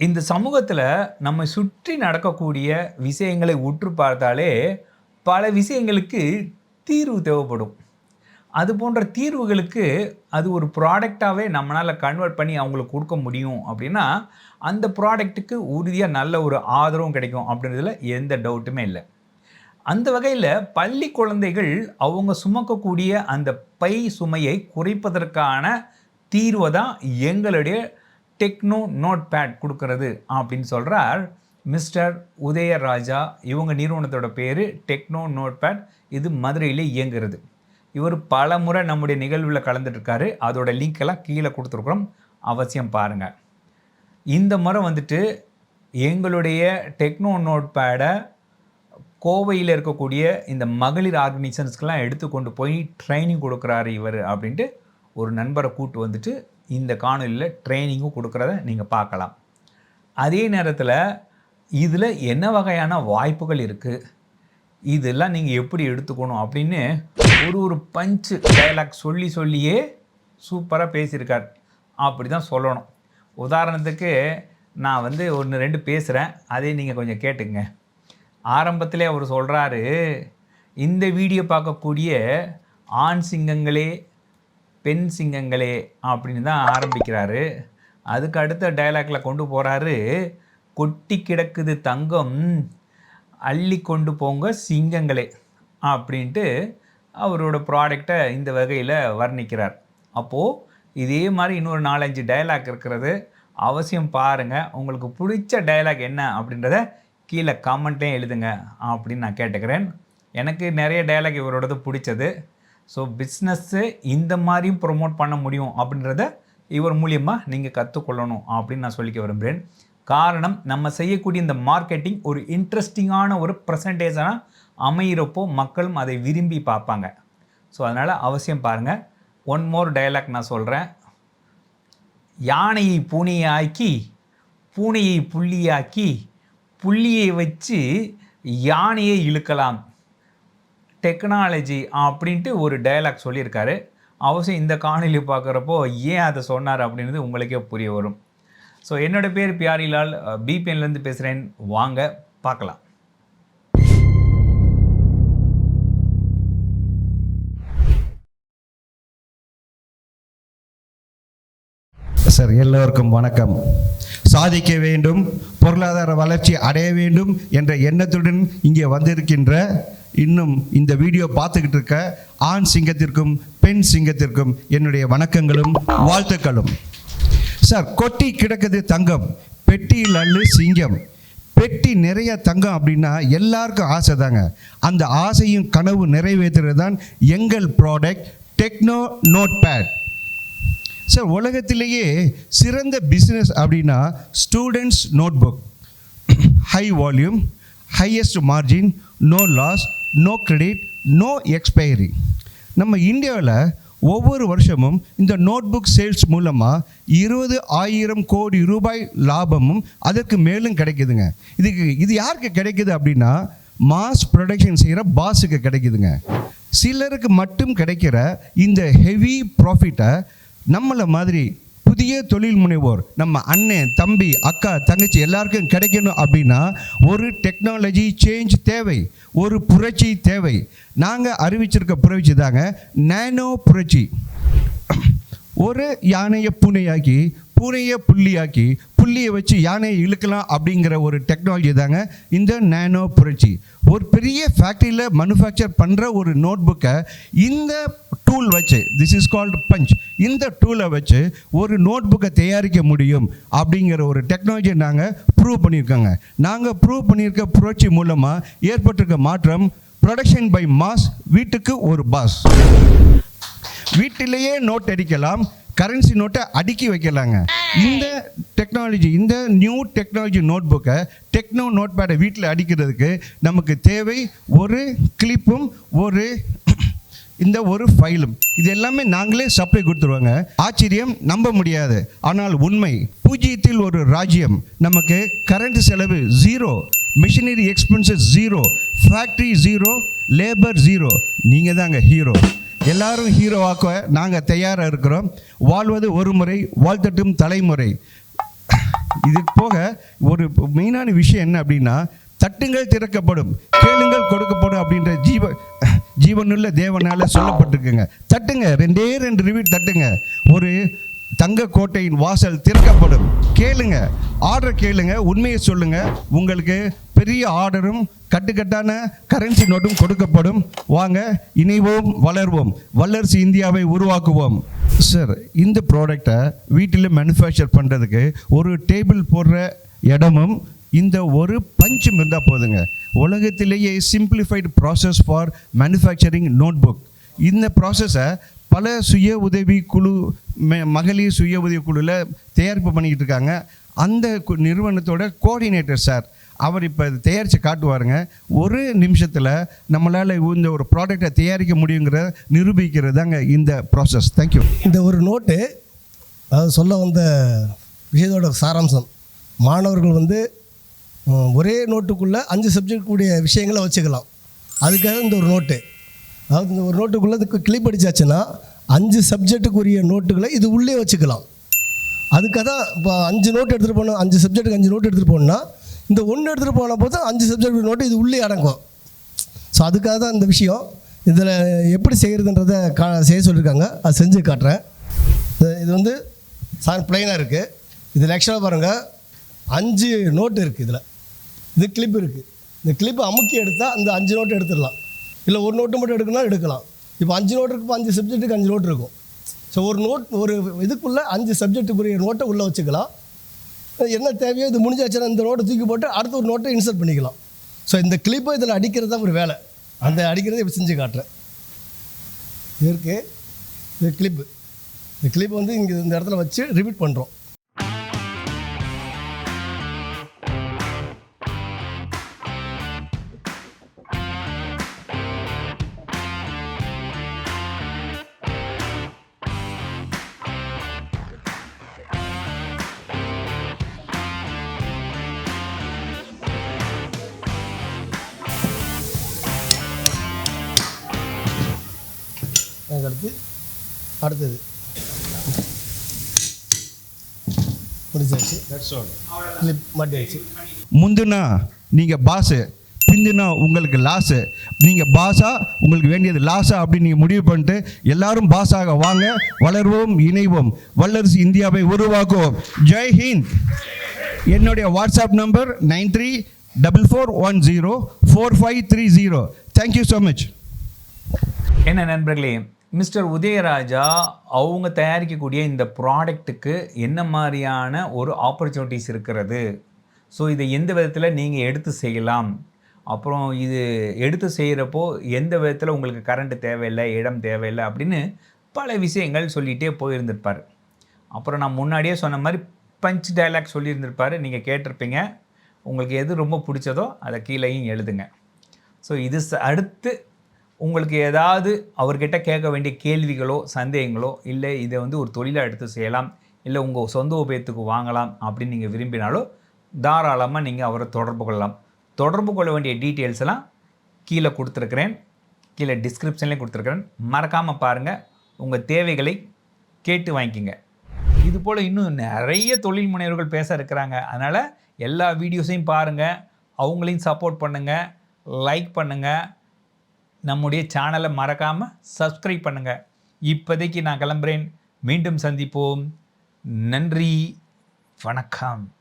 இந்த சமூகத்தில் நம்ம சுற்றி நடக்கக்கூடிய விஷயங்களை உற்று பார்த்தாலே பல விஷயங்களுக்கு தீர்வு தேவைப்படும். அது போன்ற தீர்வுகளுக்கு அது ஒரு ப்ராடக்டாகவே நம்மளால் கன்வெர்ட் பண்ணி அவங்களுக்கு கொடுக்க முடியும் அப்படின்னா அந்த ப்ராடக்ட்டுக்கு உறுதியாக நல்ல ஒரு ஆதரவும் கிடைக்கும் அப்படின்றதுல எந்த டவுட்டுமே இல்லை. அந்த வகையில் பள்ளி குழந்தைகள் அவங்க சுமக்கக்கூடிய அந்த பை சுமையை குறைப்பதற்கான தீர்வை தான் எங்களுடைய டெக்னோ நோட் பேட் கொடுக்கறது அப்படின்னு சொல்கிறார் மிஸ்டர் உதயராஜா. இவங்க நிறுவனத்தோட பேர் டெக்னோ நோட் பேட் இது மதுரையிலே இயங்குறது. இவர் பல முறை நம்முடைய நிகழ்வில் கலந்துட்டுருக்காரு. அதோட லிங்க்கெல்லாம் கீழே கொடுத்துருக்குறோம். அவசியம் பாருங்கள் இந்த முறை வந்துட்டு எங்களுடைய டெக்னோ நோட் பேடை கோவையில் இருக்கக்கூடிய இந்த மகளிர் ஆர்கனைசேஷன்ஸ்க்கெல்லாம் எடுத்து கொண்டு போய் ட்ரைனிங் கொடுக்குறாரு இவர் அப்படின்ட்டு ஒரு நண்பரை கூட்டு வந்துட்டு இந்த காணொலியில் ட்ரைனிங்கும் கொடுக்குறத நீங்கள் பார்க்கலாம். அதே நேரத்தில் இதில் என்ன வகையான வாய்ப்புகள் இருக்குது இதெல்லாம் நீங்கள் எப்படி எடுத்துக்கணும் அப்படின்னு ஒரு ஒரு பஞ்சு டயலாக் சொல்லி சொல்லியே சூப்பராக பேசியிருக்கார். அப்படி தான் சொல்லணும். உதாரணத்துக்கு நான் வந்து ஒன்று ரெண்டு பேசுகிறேன் அதே நீங்கள் கொஞ்சம் கேட்டுங்க ஆரம்பத்திலே அவர் சொல்கிறாரு இந்த வீடியோ பார்க்கக்கூடிய ஆண் சிங்கங்களே பெண் சிங்கங்களே அப்படின்னு தான் ஆரம்பிக்கிறாரு. அதுக்கு அடுத்த டயலாக்ல கொண்டு போகிறாரு கொட்டி கிடக்குது தங்கம் அள்ளி கொண்டு போங்க சிங்கங்களே அப்படின்ட்டு அவரோட ப்ராடக்டை இந்த வகையில் வர்ணிக்கிறார். அப்போது இதே மாதிரி இன்னொரு நாலஞ்சு டயலாக் இருக்கிறது. அவசியம் பாருங்கள் உங்களுக்கு பிடிச்ச டயலாக் என்ன அப்படின்றத கீழே கமெண்ட்லேயும் எழுதுங்க அப்படின்னு நான் கேட்டுக்கிறேன். எனக்கு நிறைய டயலாக் இவரோடது பிடிச்சது. ஸோ பிஸ்னஸ்ஸு இந்த மாதிரியும் ப்ரொமோட் பண்ண முடியும் அப்படின்றத இவர் மூலியமாக நீங்கள் கற்றுக்கொள்ளணும் அப்படின்னு நான் சொல்லிக்க விரும்புகிறேன் காரணம் நம்ம செய்யக்கூடிய இந்த மார்க்கெட்டிங் ஒரு இன்ட்ரெஸ்டிங்கான ஒரு ப்ரெசன்டேஜனாக அமையிறப்போ மக்களும் அதை விரும்பி பார்ப்பாங்க. ஸோ அதனால் அவசியம் பாருங்கள் ஒன் மோர் டயலாக் நான் சொல்கிறேன் யானையை பூனையாக்கி பூனையை புள்ளியாக்கி புள்ளியை வச்சு யானையை இழுக்கலாம். டெக்னாலஜி அப்படின்ட்டு ஒரு டயலாக் சொல்லியிருக்காரு. அவசியம் இந்த காணொலி பார்க்குறப்போ ஏன் அதை சொன்னார் அப்படின்றது உங்களுக்கே புரிய வரும். ஸோ என்னோட பேர் பியாரிலால் பிபிஎன்லேருந்து பேசுகிறேன் வாங்க பார்க்கலாம். சார் எல்லோருக்கும் வணக்கம். சாதிக்க வேண்டும் பொருளாதார வளர்ச்சி அடைய வேண்டும் என்ற எண்ணத்துடன் இங்கே வந்திருக்கின்ற இன்னும் இந்த வீடியோ பார்த்துக்கிட்டு இருக்க ஆண் சிங்கத்திற்கும் பெண் சிங்கத்திற்கும் என்னுடைய வணக்கங்களும் வாழ்த்துக்களும். சார் கொட்டி கிடக்குது தங்கம் பெட்டியில் அல்லு சிங்கம். பெட்டி நிறைய தங்கம் அப்படின்னா எல்லாருக்கும் ஆசை தாங்க. அந்த ஆசையும் கனவு நிறைவேற்றுறது தான் எங்கள் product techno note pad sir உலகத்திலேயே சிறந்த பிஸ்னஸ் அப்படின்னா students notebook high volume highest margin no loss no credit no expiry நம்ம இந்தியாவில் ஒவ்வொரு வருஷமும் இந்த நோட்புக் சேல்ஸ் மூலமாக இருபது ஆயிரம் கோடி ரூபாய் லாபமும் அதற்கு மேலும் கிடைக்குதுங்க. இதுக்கு இது யாருக்கு கிடைக்குது அப்படின்னா மாஸ் ப்ரொடக்ஷன் செய்கிற பாஸுக்கு கிடைக்குதுங்க. சிலருக்கு மட்டும் கிடைக்கிற இந்த ஹெவி ப்ராஃபிட்டை நம்மளை மாதிரி புதிய தொழில் முனைவோர் நம்ம அண்ணன் தம்பி அக்கா தங்கச்சி எல்லாருக்கும் கிடைக்கணும் அப்படின்னா ஒரு டெக்னாலஜி சேஞ்ச் தேவை ஒரு புரட்சி தேவை. நாங்கள் அறிவிச்சிருக்க புரட்சி தாங்க நேனோ புரட்சி. ஒரு யானையை பூனையாக்கி பூனையை புள்ளியாக்கி புள்ளியை வச்சு யானையை இழுக்கலாம் அப்படிங்கிற ஒரு டெக்னாலஜி தாங்க இந்த நேனோ புரட்சி. ஒரு பெரிய ஃபேக்ட்ரியில் மனுஃபேக்சர் பண்ணுற ஒரு நோட் புக்கை இந்த டூல் வச்சு திஸ் இஸ் கால்டு பஞ்ச் இந்த டூலை வச்சு ஒரு நோட் புக்கை தயாரிக்க முடியும் அப்படிங்கிற ஒரு டெக்னாலஜியை நாங்கள் ப்ரூவ் பண்ணியிருக்கோங்க. நாங்கள் ப்ரூவ் பண்ணியிருக்க புரட்சி மூலமாக ஏற்பட்டிருக்க மாற்றம் ப்ரொடக்ஷன் பை மாஸ் வீட்டுக்கு ஒரு பாஸ் வீட்டிலேயே நோட் அடிக்கலாம் கரன்சி நோட்டை அடுக்கி வைக்கலாங்க. இந்த டெக்னாலஜி இந்த நியூ டெக்னாலஜி நோட் புக்கை டெக்னோ நோட் பேடை வீட்டில் அடிக்கிறதுக்கு நமக்கு தேவை ஒரு கிளிப்பும் ஒரு இந்த ஒரு ஃபைலும் இது எல்லாமே நாங்களே சப்ளை கொடுத்துருவாங்க. ஆச்சரியம் நம்ப முடியாது. ஆனால் உண்மை பூஜ்ஜியத்தில் ஒரு ராஜ்யம். நமக்கு கரண்ட் செலவு zero machinery expenses zero factory zero labour zero நீங்கள் தாங்க ஹீரோ எல்லாரும் ஹீரோவாக்க நாங்கள் தயாராக இருக்கிறோம். வாழ்வது ஒரு முறை வாழ்த்தட்டும் தலைமுறை. இது போக ஒரு மெயினான விஷயம் என்ன அப்படின்னா தட்டுங்கள் திறக்கப்படும் கேளுங்கள் கொடுக்கப்படும் அப்படின்ற ஜீவ ஜீவனுள்ள தேவனால் சொல்லப்பட்டிருக்குங்க. தட்டுங்க ரெண்டே ரெண்டு ரிவீட் தட்டுங்க. ஒரு தங்க கோட்டையின் வாசல் திறக்கப்படும். கேளுங்க ஆர்டர் கேளுங்க உண்மையை சொல்லுங்க. உங்களுக்கு பெரிய ஆர்டரும் கட்டுக்கட்டான கரன்சி நோட்டும் கொடுக்கப்படும். வாங்க இணைவோம் வளர்வோம். வல்லரசு இந்தியாவை உருவாக்குவோம். சார் இந்த ப்ராடக்டை வீட்டில் மேனுஃபேக்சர் பண்ணுறதுக்கு ஒரு டேபிள் போடுற இடமும் இந்த ஒரு பஞ்சம் இருந்தால் போதுங்க. உலகத்திலேயே simplified process for manufacturing notebook இந்த ப்ராசஸை பல சுய உதவி குழு மகளிர் சுய உதவி குழுவில் தயாரிப்பு பண்ணிக்கிட்டு இருக்காங்க. அந்த கு- நிறுவனத்தோட கோஆர்டினேட்டர் சார் அவர் இப்போ தயாரித்து காட்டுவாருங்க. ஒரு நிமிஷத்தில் நம்மளால் இந்த ஒரு ப்ராடக்டை தயாரிக்க முடியுங்கிற நிரூபிக்கிறது தாங்க இந்த ப்ராசஸ் தேங்க்யூ இந்த ஒரு நோட்டு அதாவது சொல்ல வந்த விஷயத்தோட சாராம்சம். மாணவர்கள் வந்து ஒரே நோட்டுக்குள்ளே அஞ்சு சப்ஜெக்ட் கூடிய விஷயங்களை வச்சுக்கலாம். அதுக்காக இந்த ஒரு நோட்டு. அதாவது இந்த ஒரு நோட்டுக்குள்ளே இதுக்கு கிளிப் அடிச்சாச்சுன்னா அஞ்சு சப்ஜெக்ட்டுக்குரிய நோட்டுகளை இது உள்ளே வச்சுக்கலாம். அதுக்காக தான் இப்போ அஞ்சு நோட்டு எடுத்துகிட்டு போனோம் அஞ்சு சப்ஜெக்ட்டுக்கு அஞ்சு நோட்டு எடுத்துகிட்டு போனோம்னா இந்த ஒன்று எடுத்துகிட்டு போன போது அஞ்சு சப்ஜெக்ட் நோட்டு இது உள்ளே அடங்கும். ஸோ அதுக்காக தான் இந்த விஷயம். இதில் எப்படி செய்கிறதுன்றத கா செய்ய சொல்லியிருக்காங்க. அது செஞ்சு காட்டுறேன். இது- இது வந்து சார் பிளைனாக இருக்குது இதில் ஆக்சுவலாக பாருங்கள் அஞ்சு நோட்டு இருக்குது இதில். இது கிளிப் இருக்குது இந்த கிளிப் அமுக்கி எடுத்தால் அந்த அஞ்சு நோட்டு எடுத்துடலாம். இல்லை ஒரு நோட்டு மட்டும் எடுக்கணும் எடுக்கலாம். இப்போ அஞ்சு நோட்டு இருக்கும் அஞ்சு சப்ஜெக்ட்டுக்கு அஞ்சு நோட்டு இருக்கும். ஸோ ஒரு நோட் ஒரு இதுக்குள்ளே அஞ்சு சப்ஜெக்ட்டுக்குரிய நோட்டை உள்ளே வச்சுக்கலாம். என்ன தேவையோ இது முடிஞ்சாச்சுன்னா இந்த நோட்டை தூக்கி போட்டு அடுத்த ஒரு நோட்டை இன்சர்ட் பண்ணிக்கலாம். ஸோ இந்த கிளிப்பை இதில் அடிக்கிறது தான் ஒரு வேலை. அந்த அடிக்கிறதை இப்போ செஞ்சு காட்டுறேன். இதற்கு இது கிளிப்பு இந்த கிளிப் வந்து இங்கே இந்த இடத்துல வச்சு ரிப்பீட் பண்ணுறோம் அதுக்கடுத்து அடுத்தது. முடிச்சாச்சு கிளிப் மாட்டியாச்சு. முந்துனா நீங்கள் பாஸு பிந்துனா உங்களுக்கு லாஸு நீங்கள் பாஸா உங்களுக்கு வேண்டியது லாஸா அப்படின்னு நீங்கள் முடிவு பண்ணிட்டு எல்லாரும் பாஸாக வாங்க வளர்வோம் இணைவோம். வல்லரசு இந்தியாவை உருவாக்குவோம். ஜெய் ஹிந்த். என்னுடைய WhatsApp number nine three double four one zero four five three zero. Thank you so much என்ன நண்பர்களே மிஸ்டர் உதயராஜா அவங்க தயாரிக்கக்கூடிய இந்த ப்ராடக்ட்டுக்கு என்ன மாதிரியான ஒரு ஆப்பர்ச்சுனிட்டிஸ் இருக்கிறது? ஸோ இதை எந்த விதத்தில் நீங்கள் எடுத்து செய்யலாம்? அப்புறம் இது எடுத்து செய்கிறப்போ எந்த விதத்தில் உங்களுக்கு கரண்ட்டு தேவையில்லை இடம் தேவையில்லை அப்படின்னு பல விஷயங்கள் சொல்லிகிட்டே போயிருந்திருப்பார். அப்புறம் நான் முன்னாடியே சொன்ன மாதிரி பஞ்ச் டயலாக் சொல்லியிருந்திருப்பார். நீங்கள் கேட்டிருப்பீங்க. உங்களுக்கு எது ரொம்ப பிடிச்சதோ அதை கீழேயும் எழுதுங்க. ஸோ இது அடுத்து உங்களுக்கு ஏதாவது அவர்கிட்ட கேட்க வேண்டிய கேள்விகளோ சந்தேகங்களோ இல்லை இதை வந்து ஒரு தொழிலாக எடுத்து செய்யலாம் இல்லை உங்கள் சொந்த உபயத்துக்கு வாங்கலாம் அப்படின்னு நீங்கள் விரும்பினாலோ தாராளமாக நீங்கள் அவரை தொடர்பு கொள்ளலாம். தொடர்பு கொள்ள வேண்டிய டீட்டெயில்ஸ் எல்லாம் கீழே கொடுத்துருக்குறேன். கீழே டிஸ்கிரிப்ஷன்லேயும் கொடுத்துருக்குறேன். மறக்காமல் பாருங்கள் உங்கள் தேவைகளை கேட்டு வாங்கிக்கோங்க. இது போல் இன்னும் நிறைய தொழில் முனைவர்கள் பேச இருக்கிறாங்க. அதனால் எல்லா வீடியோஸையும் பாருங்கள் அவங்களையும் சப்போர்ட் பண்ணுங்கள் லைக் பண்ணுங்கள் நம்முடைய சேனலை மறக்காமல் சப்ஸ்கிரைப் பண்ணுங்கள் இப்போதைக்கு நான் கிளம்புறேன். மீண்டும் சந்திப்போம். நன்றி. வணக்கம்.